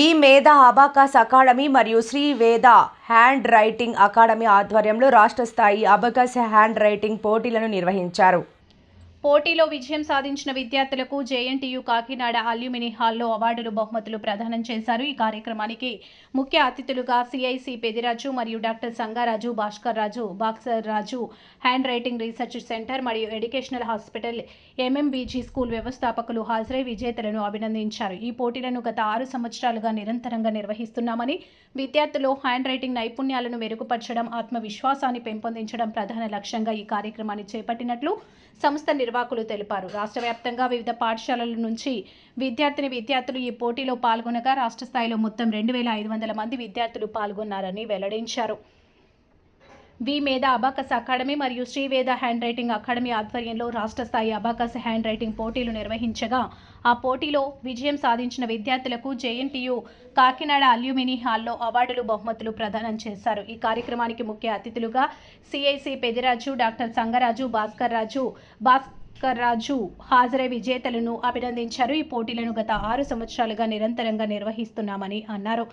వి మేధ abacus academy మరియు శ్రీ వేద హ్యాండ్ రైటింగ్ అకాడమీ ఆధ్వర్యంలో రాష్ట్ర స్థాయి అబకస్ హ్యాండ్ రైటింగ్ పోటీలను నిర్వహించారు. పోటీలో విజయం సాధించిన విద్యార్థులకు జేఎన్టీయు కాకినాడ అల్యూమిని హాల్లో అవార్డులు బహుమతులు ప్రదానం చేశారు. ఈ కార్యక్రమానికి ముఖ్య అతిథులుగా సిఐసి పెదిరాజు మరియు doctor Sangaraju Bhaskar Raju Bhaskar Raju hand writing research centre మరియు ఎడ్యుకేషనల్ హాస్పిటల్ ఎంఎంబీజీ స్కూల్ వ్యవస్థాపకులు హాజరై విజేతలను అభినందించారు. ఈ పోటీలను గత ఆరు సంవత్సరాలుగా నిరంతరంగా నిర్వహిస్తున్నామని విద్యార్థులు హ్యాండ్ రైటింగ్ నైపుణ్యాలను మెరుగుపరచడం ఆత్మవిశ్వాసాన్ని పెంపొందించడం ప్రధాన లక్ష్యంగా ఈ కార్యక్రమాన్ని చేపట్టినట్లు సంస్థ నిర్వాహకులు తెలిపారు. రాష్ట్ర వ్యాప్తంగా వివిధ పాఠశాలల నుంచి విద్యార్థిని విద్యార్థులు ఈ పోటీలో పాల్గొనగా రాష్ట్ర స్థాయిలో మొత్తం రెండు వేల ఐదు వందల మంది విద్యార్థులు పాల్గొన్నారని వెల్లడించారు. వి. మేధ అబాకస్ అకాడమీ మరియు శ్రీవేద హ్యాండ్ రైటింగ్ అకాడమీ ఆధ్వర్యంలో రాష్ట్ర స్థాయి అబాకస్ హ్యాండ్ రైటింగ్ పోటీలు నిర్వహించగా ఆ పోటీలో విజయం సాధించిన విద్యార్థులకు జేఎన్టీయు కాకినాడ అల్యూమిని హాల్లో అవార్డులు బహుమతులు ప్రదానం చేశారు. ఈ కార్యక్రమానికి ముఖ్య అతిథులుగా సిఐసి పెదిరాజు డాక్టర్ సంగరాజు భాస్కర్ రాజు భాస్కర్ రాజు హాజరై విజేతలను అభినందించారు. ఈ పోటీలను గత ఆరు సంవత్సరాలుగా నిరంతరంగా నిర్వహిస్తున్నామని అన్నారు.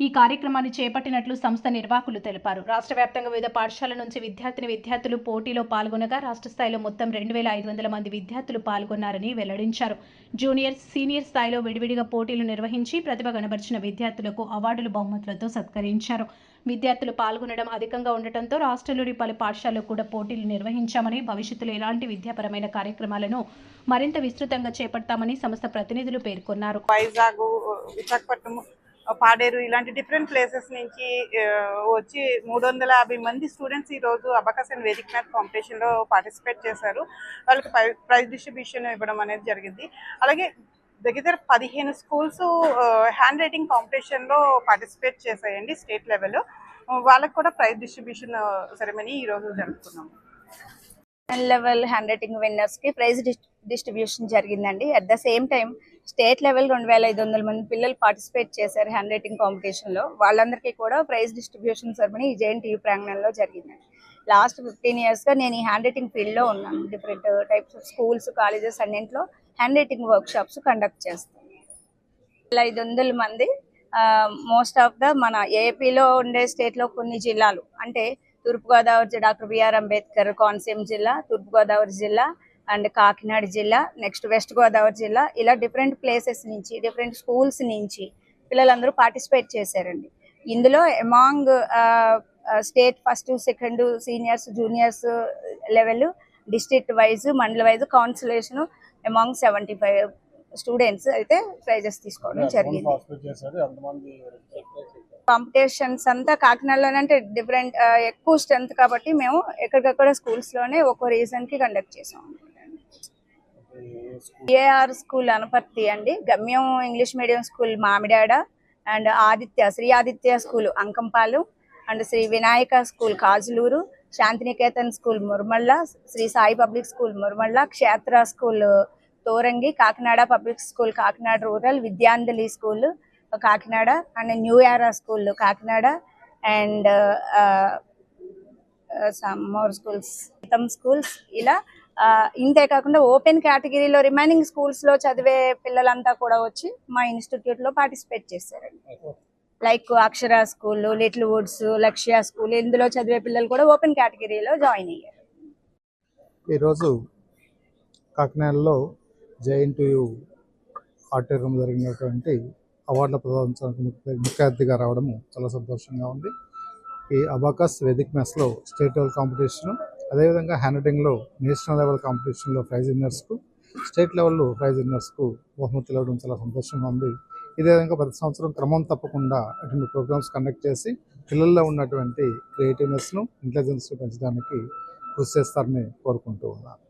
ఈ కార్యక్రమాన్ని చేపట్టినట్లు సంస్థ నిర్వాహకులు తెలిపారు. రాష్ట్ర వ్యాప్తంగా వివిధ పాఠశాలల నుంచి విద్యార్థిని విద్యార్థులు పోటీలో పాల్గొనగా రాష్ట్ర స్థాయిలో మొత్తం రెండు వేల ఐదు వందల మంది విద్యార్థులు పాల్గొన్నారని వెల్లడించారు. జూనియర్ సీనియర్ స్థాయిలో విడివిడిగా పోటీలు నిర్వహించి ప్రతిభ కనబరిచిన విద్యార్థులకు అవార్డులు బహుమతులతో సత్కరించారు. విద్యార్థులు పాల్గొనడం అధికంగా ఉండటంతో రాష్ట్రంలోని పలు పాఠశాలలు కూడా పోటీలు నిర్వహించామని భవిష్యత్తులో ఎలాంటి విద్యాపరమైన కార్యక్రమాలను మరింత విస్తృతంగా చేపడతామని సంస్థ ప్రతినిధులు పేర్కొన్నారు. వైజాగ్ విశాఖపట్నం పాడేరు ఇలాంటి డిఫరెంట్ ప్లేసెస్ నుంచి వచ్చి మూడు వందల యాభై మంది స్టూడెంట్స్ ఈ రోజు abacus and vedic math participate చేశారు. వాళ్ళకి ప్రై- ప్రైజ్ డిస్ట్రిబ్యూషన్ ఇవ్వడం అనేది జరిగింది. అలాగే దగ్గర పదిహేను స్కూల్స్ హ్యాండ్ రైటింగ్ కాంపిటీషన్లో పార్టిసిపేట్ చేశాయండి స్టేట్ లెవెల్ వాళ్ళకు కూడా ప్రైజ్ డిస్ట్రిబ్యూషన్ సెరమనీ ఈ రోజు జరుపుకున్నాము. లెవెల్ హ్యాండ్ రైటింగ్ విన్నర్స్కి ప్రైజ్ డిస్ట్రిబ్యూషన్ జరిగిందండి. At the same time state level రెండు వేల ఐదు వందల మంది పిల్లలు పార్టిసిపేట్ చేశారు హ్యాండ్ రైటింగ్ కాంపిటీషన్లో. వాళ్ళందరికీ కూడా prize distribution ceremony JN TV ప్రాంగణంలో జరిగిందండి. లాస్ట్ ఫిఫ్టీన్ ఇయర్స్గా నేను ఈ హ్యాండ్ రైటింగ్ ఫీల్డ్లో ఉన్నాను. Different types of schools colleges అన్నింటిలో హ్యాండ్ రైటింగ్ వర్క్షాప్స్ కండక్ట్ చేస్తాను. ఐదు వందల మంది మోస్ట్ ఆఫ్ ద మన ఏపీలో ఉండే స్టేట్లో కొన్ని జిల్లాలు. అంటే తూర్పుగోదావరి జిల్లా డాక్టర్ బిఆర్ అంబేద్కర్ కోనసీమ జిల్లా తూర్పుగోదావరి జిల్లా అండ్ కాకినాడ జిల్లా నెక్స్ట్ వెస్ట్ గోదావరి జిల్లా. ఇలా డిఫరెంట్ ప్లేసెస్ నుంచి డిఫరెంట్ స్కూల్స్ నుంచి పిల్లలందరూ పార్టిసిపేట్ చేశారండి. ఇందులో among state first second seniors juniors level district wise mandal wise consolation among seventy five students అయితే ప్రైజెస్ తీసుకోవడం జరిగింది. కాంపిటీషన్స్ అంతా కాకినాడలోనే అంటే డిఫరెంట్ ఎక్కువ స్ట్రెంత్ కాబట్టి మేము ఎక్కడికక్కడ స్కూల్స్లోనే ఒక్కో రీజన్కి కండక్ట్ చేసాం. ఏఆర్ స్కూల్ అనపర్తి అండి Gamyam English medium school Mamidada and Aditya Sri Aditya school Ankampalu. And Sri Vinayaka school Kajuluru Shantiniketan school Murumalla Sri Sai public school Murumalla Kshetra school Torangi Kakinada public school Kakinada rural Vidyanjali school Kakinada and new era school Kakinada and some more schools schools ఇలా ఇంతే కాకుండా open కేటగిరీలో remaining స్కూల్స్లో చదివే పిల్లలంతా కూడా వచ్చి మా ఇన్స్టిట్యూట్లో పార్టిసిపేట్ చేశారండి. Like Akshara school little woods Lakshya school ఇందులో చదివే పిల్లలు కూడా ఓపెన్ కేటగిరీలో జాయిన్ అయ్యారు. ఈరోజు కాకినాడలో జేఎన్టీయు ఆడిటోరియం జరిగినటువంటి అవార్డుల ప్రదానికి ముఖ్య అతిథిగా రావడము చాలా సంతోషంగా ఉంది. ఈ అబాకస్ వేదిక్ మెస్లో స్టేట్ లెవెల్ కాంపిటీషన్ అదేవిధంగా హ్యాండ్ రైటింగ్లో నేషనల్ లెవెల్ కాంపిటీషన్లో ప్రైజ్ విన్నర్స్కు స్టేట్ లెవెల్లో ప్రైజ్ విన్నర్స్కు బహుమతులు ఇవ్వడం చాలా సంతోషంగా ఉంది. ఇదే విధంగా ప్రతి సంవత్సరం క్రమం తప్పకుండా అటువంటి ప్రోగ్రామ్స్ కండక్ట్ చేసి పిల్లల్లో ఉన్నటువంటి క్రియేటివ్నెస్ను ఇంటెలిజెన్స్ను పెంచడానికి కృషి చేస్తారని కోరుకుంటూ ఉన్నాను.